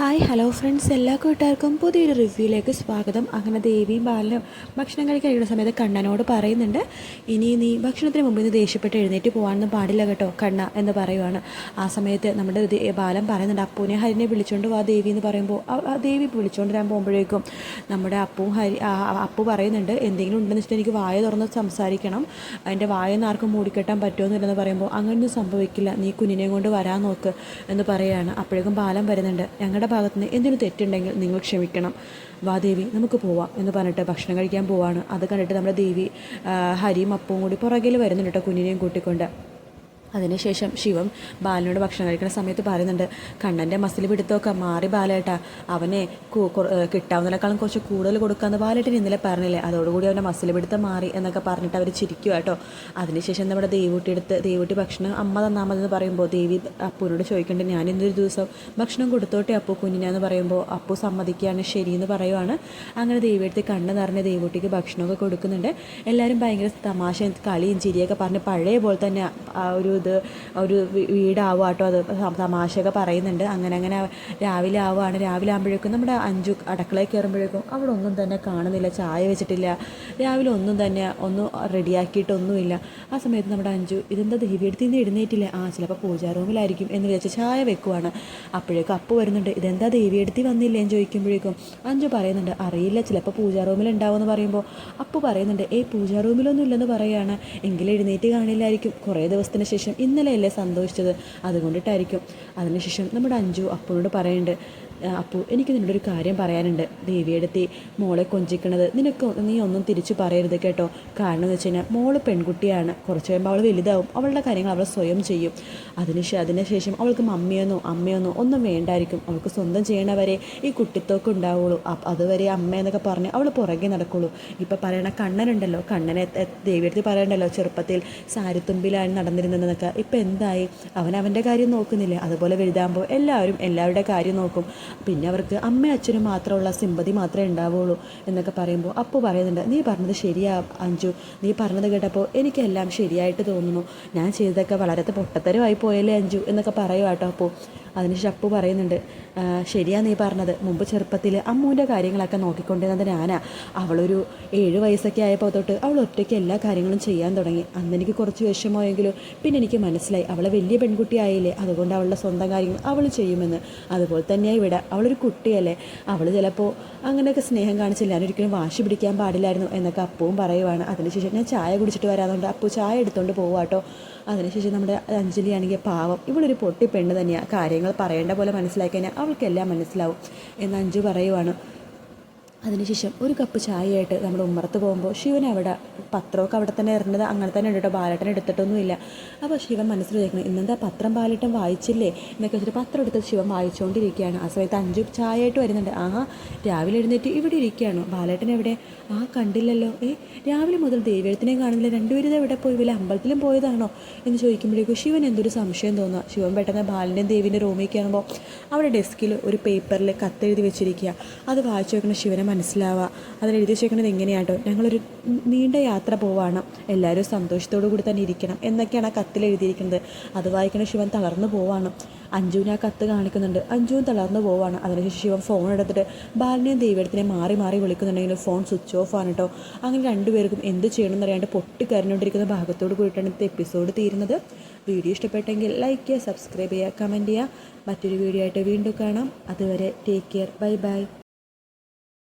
Hi hello friends എല്ലാ കൂട്ടുകാർക്കും പുതിയൊരു റിവ്യൂയിലേക്ക് സ്വാഗതം. അങ്ങനെ ദേവിയും ബാലനും ഭക്ഷണം കഴിക്കാൻ കഴിയുന്ന സമയത്ത് കണ്ണനോട് പറയുന്നുണ്ട് ഇനി നീ ഭക്ഷണത്തിന് മുമ്പ് നിന്ന് ദേഷ്യപ്പെട്ട് എഴുന്നേറ്റ് പോകാനൊന്നും പാടില്ല കേട്ടോ കണ്ണ എന്ന് പറയുവാണ്. ആ സമയത്ത് നമ്മുടെ ബാലൻ പറയുന്നുണ്ട് അപ്പൂനെ ഹരിനെ വിളിച്ചുകൊണ്ട് വാ ദേവി എന്ന് പറയുമ്പോൾ ആ- ദേവി വിളിച്ചുകൊണ്ട് വരാൻ പോകുമ്പോഴേക്കും നമ്മുടെ അപ്പവും ഹരി അപ്പു പറയുന്നുണ്ട് എന്തെങ്കിലും ഉണ്ടെന്ന് വെച്ചിട്ട് എനിക്ക് വായ തുറന്ന് സംസാരിക്കണം അതിന്റെ വായെന്ന് ആർക്കും മൂടിക്കെട്ടാൻ പറ്റുമെന്നില്ലെന്ന് പറയുമ്പോൾ അങ്ങനെയൊന്നും സംഭവിക്കില്ല നീ കുഞ്ഞിനെ കൊണ്ട് വരാൻ നോക്ക് എന്ന് പറയുകയാണ് അപ്പോഴേക്കും ബാലം വരുന്നുണ്ട് ഞങ്ങളുടെ ഭാഗത്ത് നിന്ന് എന്തിനു തെറ്റുണ്ടെങ്കിൽ നിങ്ങൾ ക്ഷമിക്കണം. വാ ദേവി നമുക്ക് പോവാം എന്ന് പറഞ്ഞിട്ട് ഭക്ഷണം കഴിക്കാൻ പോവാണ്. അത് കണ്ടിട്ട് നമ്മുടെ ദേവി ഹരിയും അപ്പവും കൂടി പുറകിൽ വരുന്നുണ്ട് കേട്ടോ കുഞ്ഞിനെയും കൂട്ടിക്കൊണ്ട്. അതിനുശേഷം ശിവം ബാലനോട് ഭക്ഷണം കഴിക്കുന്ന സമയത്ത് പറയുന്നുണ്ട് കണ്ണന്റെ മസിൽ പിടുത്തമൊക്കെ മാറി ബാലേട്ടാ. അവനെ കിട്ടാവുന്നതിനേക്കാളും കുറച്ച് കൂടുതൽ കൊടുക്കാമെന്ന് ബാലേട്ടൻ ഇന്നലെ പറഞ്ഞില്ലേ അതോടുകൂടി അവന്റെ മസിൽ പിടുത്തം മാറി എന്നൊക്കെ പറഞ്ഞിട്ട് അവർ ചിരിക്കുക കേട്ടോ അതിനുശേഷം നമ്മുടെ ദേവൂട്ടി എടുത്ത് ദേവൂട്ടി ഭക്ഷണം അമ്മ തന്നാൽ മതി എന്ന് പറയുമ്പോൾ ദേവി അപ്പുവിനോട് ചോദിക്കേണ്ടത് ഞാൻ ഇന്നൊരു ദിവസം ഭക്ഷണം കൊടുത്തോട്ടെ അപ്പു കുഞ്ഞിനെന്ന് പറയുമ്പോൾ അപ്പു സമ്മതിക്കുകയാണ് ശരിയെന്ന് പറയുവാണ്. അങ്ങനെ ദേവിയെടുത്ത് കണ്ണ് നിറഞ്ഞ ദേവൂട്ടിക്ക് ഭക്ഷണമൊക്കെ കൊടുക്കുന്നുണ്ട്. എല്ലാവരും ഭയങ്കര തമാശയും കളിയും ചിരിയൊക്കെ പറഞ്ഞ് പഴയ പോലെ തന്നെ ആ ഒരു ഇത് ഒരു വീ- വീടാവും കേട്ടോ. അത് തമാശയൊക്കെ പറയുന്നുണ്ട്. അങ്ങനെ അങ്ങനെ രാവിലെ ആവുകയാണ്. രാവിലെ ആകുമ്പോഴേക്കും നമ്മുടെ അഞ്ചു അടുക്കളയിൽ കയറുമ്പോഴേക്കും അവിടെ ഒന്നും തന്നെ കാണുന്നില്ല. ചായ വെച്ചിട്ടില്ല. രാവിലെ ഒന്നും തന്നെ ഒന്നും റെഡിയാക്കിയിട്ടൊന്നുമില്ല. ആ സമയത്ത് നമ്മുടെ അഞ്ചു ഇതെന്താ ദേവിയെടുത്ത് നിന്ന് എഴുന്നേറ്റില്ല? ആ ചിലപ്പോൾ പൂജാ റൂമിലായിരിക്കും. എന്ന് വിചാരിച്ച് ചായ വെക്കുവാണ്. അപ്പോഴേക്കും അപ്പ് വരുന്നുണ്ട്. ഇതെന്താ ദേവിയെടുത്ത് വന്നില്ലേ? എന്ന് ചോദിക്കുമ്പോഴേക്കും അഞ്ചു പറയുന്നുണ്ട് അറിയില്ല ചിലപ്പോൾ പൂജാ റൂമിൽ ഉണ്ടാവുമെന്ന് പറയുമ്പോൾ അപ്പു പറയുന്നുണ്ട് ഏയ് പൂജാ റൂമിലൊന്നും ഇല്ലെന്ന് പറയുകയാണ് എങ്കിലും എഴുന്നേറ്റ് കാണില്ലായിരിക്കും. കുറേ ദിവസത്തിന് ശേഷം ഇന്നലെയല്ലേ സന്തോഷിച്ചത്? അതുകൊണ്ടിട്ടായിരിക്കും. അതിനുശേഷം നമ്മുടെ അഞ്ജു അപ്പോഴോട് പറയുന്നുണ്ട് "ആ, എനിക്ക് നിന്നോടൊരു കാര്യം പറയാനുണ്ട്. ദേവിയെടുത്തി മോളെ കൊഞ്ചിക്കണത്. നിനക്ക് നീ ഒന്നും തിരിച്ചു പറയരുത് കേട്ടോ. കാരണം എന്ന് വെച്ച് കഴിഞ്ഞാൽ മോൾ പെൺകുട്ടിയാണ്. കുറച്ച് കഴിയുമ്പോൾ അവൾ വലുതാവും. അവളുടെ കാര്യങ്ങൾ അവൾ സ്വയം ചെയ്യും. അതിന് അതിനുശേഷം അവൾക്ക് മമ്മിയെന്നോ അമ്മയെന്നോ ഒന്നും വേണ്ടായിരിക്കും. അവൾക്ക് സ്വന്തം ചെയ്യണവരെ ഈ കുട്ടിത്തോക്ക് ഉണ്ടാവുള്ളൂ. അതുവരെ അമ്മ എന്നൊക്കെ പറഞ്ഞ് അവൾ പുറകെ നടക്കുള്ളൂ. ഇപ്പം പറയണ കണ്ണനുണ്ടല്ലോ. കണ്ണനെ ദേവിയെടുത്ത് പറയണ്ടല്ലോ. ചെറുപ്പത്തിൽ സാരിത്തുമ്പിലാണ് നടന്നിരുന്നതെന്നൊക്കെ. ഇപ്പം എന്തായി? അവൻ അവന്റെ കാര്യം നോക്കുന്നില്ല. അതുപോലെ വലുതാകുമ്പോൾ എല്ലാവരും എല്ലാവരുടെ കാര്യം നോക്കും. പിന്നെ അവർക്ക് അമ്മയും അച്ഛനും മാത്രമുള്ള സിമ്പതി മാത്രമേ ഉണ്ടാവുള്ളൂ എന്നൊക്കെ പറയുമ്പോൾ അപ്പു പറയുന്നുണ്ട് നീ പറഞ്ഞത് ശരിയാ അഞ്ജു. നീ പറഞ്ഞത് കേട്ടപ്പോൾ എനിക്കെല്ലാം ശരിയായിട്ട് തോന്നുന്നു. ഞാൻ ചെയ്തതൊക്കെ വളരെ പൊട്ടത്തരമായി പോയല്ലേ അഞ്ജു? എന്നൊക്കെ പറയുക കേട്ടോ അപ്പോൾ അതിനുശേഷം അപ്പു പറയുന്നുണ്ട് ശരിയാ നീ പറഞ്ഞത്. മുമ്പ് ചെറുപ്പത്തിൽ അമ്മൂന്റെ കാര്യങ്ങളൊക്കെ നോക്കിക്കൊണ്ടിരുന്നത് ഞാനാ. അവളൊരു ഏഴ് വയസ്സൊക്കെ ആയപ്പോൾ തൊട്ട് അവൾ ഒറ്റയ്ക്ക് എല്ലാ കാര്യങ്ങളും ചെയ്യാൻ തുടങ്ങി. അന്ന് എനിക്ക് കുറച്ച് വിഷമമായെങ്കിലും പിന്നെ എനിക്ക് മനസ്സിലായി. അവളെ വലിയ പെൺകുട്ടിയായില്ലേ. അതുകൊണ്ട് അവളുടെ സ്വന്തം കാര്യങ്ങൾ അവൾ ചെയ്യുമെന്ന്. അതുപോലെ തന്നെയാണ് ഇവിടെ. അവളൊരു കുട്ടിയല്ലേ? അവൾ ചിലപ്പോൾ അങ്ങനെയൊക്കെ സ്നേഹം കാണിച്ചില്ല ഞാനൊരിക്കലും വാശി പിടിക്കാൻ പാടില്ലായിരുന്നു എന്നൊക്കെ അപ്പവും പറയുവാണ്. അതിനുശേഷം ഞാൻ ചായ കുടിച്ചിട്ട് വരാതുകൊണ്ട് അപ്പു ചായ എടുത്തുകൊണ്ട് പോവാട്ടോ. അതിനുശേഷം നമ്മുടെ അഞ്ജലി ആണെങ്കിൽ പാവം. ഇവളൊരു പൊട്ടി പെണ്ണ് തന്നെയാണ് കാര്യങ്ങൾ പറയേണ്ട പോലെ മനസ്സിലാക്കി കഴിഞ്ഞാൽ അവൾക്കെല്ലാം മനസ്സിലാവും. എന്ന് അഞ്ജു പറയുവാണ്. അതിനുശേഷം ഒരു കപ്പ് ചായയായിട്ട് നമ്മൾ ഉമ്മറത്ത് പോകുമ്പോൾ ശിവൻ അവിടെ പത്രമൊക്കെ അവിടെ തന്നെ ഇറങ്ങുന്നത് അങ്ങനെ തന്നെ ഉണ്ട് ബാലട്ടനെ എടുത്തിട്ടൊന്നുമില്ല. അപ്പോൾ ശിവൻ മനസ്സിൽ വയ്ക്കണം ഇന്നെന്താ പത്രം ബാലേട്ടൻ വായിച്ചില്ലേ? എന്നൊക്കെ വെച്ചിട്ട് പത്രം എടുത്ത് ശിവൻ വായിച്ചുകൊണ്ടിരിക്കുകയാണ്. ആ സമയത്ത് അഞ്ച് ചായയായിട്ട് വരുന്നുണ്ട്. ആഹാ രാവിലെ എഴുന്നേറ്റ് ഇവിടെ ഇരിക്കുകയാണ്. ബാലേട്ടൻ എവിടെ? ആ കണ്ടില്ലല്ലോ. ഏ രാവിലെ മുതൽ ദൈവത്തിനെ കാണുന്നില്ല. രണ്ടുപേരും എവിടെ പോയി? വല്ല അമ്പലത്തിലും പോയതാണോ? എന്ന് ചോദിക്കുമ്പോഴേക്കും ശിവൻ എന്തൊരു സംശയം തോന്നുക. ശിവൻ പെട്ടെന്ന് ബാലിന്റെയും ദേവിന്റെ റൂമിൽ കയറുമ്പോൾ അവിടെ ഡെസ്കിൽ ഒരു പേപ്പറിൽ കത്തെഴുതി വെച്ചിരിക്കുക. അത് വായിച്ചു വെക്കുന്ന ശിവനെ മനസ്സിലാവുക അതിൽ എഴുതി വെച്ചേക്കുന്നത് എങ്ങനെയാട്ടോ ഞങ്ങളൊരു നീണ്ട യാത്ര പോവാണ്. എല്ലാവരും സന്തോഷത്തോടു കൂടി തന്നെ ഇരിക്കണം എന്നൊക്കെയാണ് ആ കത്തിൽ എഴുതിയിരിക്കുന്നത്. അത് വായിക്കുന്ന ശിവൻ തളർന്നു പോവാണ്. അഞ്ജുവിനെ ആ കത്ത് കാണിക്കുന്നുണ്ട്. അഞ്ജുവും തളർന്നു പോവാണ്. അതിനുശേഷം ശിവൻ ഫോൺ എടുത്തിട്ട് ബാലിനെയും ദൈവത്തിനെ മാറി മാറി വിളിക്കുന്നുണ്ടെങ്കിലും ഫോൺ സ്വിച്ച് ഓഫ് ആണ് കേട്ടോ അങ്ങനെ രണ്ടുപേർക്കും എന്ത് ചെയ്യണമെന്ന് അറിയാണ്ട് പൊട്ടിക്കരഞ്ഞുകൊണ്ടിരിക്കുന്ന ഭാഗത്തോട് കൂടിയിട്ടാണ് ഇന്നത്തെ എപ്പിസോഡ് തീരുന്നത്. വീഡിയോ ഇഷ്ടപ്പെട്ടെങ്കിൽ ലൈക്ക് ചെയ്യുക സബ്സ്ക്രൈബ് ചെയ്യുക കമന്റ് ചെയ്യുക. മറ്റൊരു വീഡിയോ ആയിട്ട് വീണ്ടും കാണാം. അതുവരെ ടേക്ക് കെയർ ബൈ ബൈ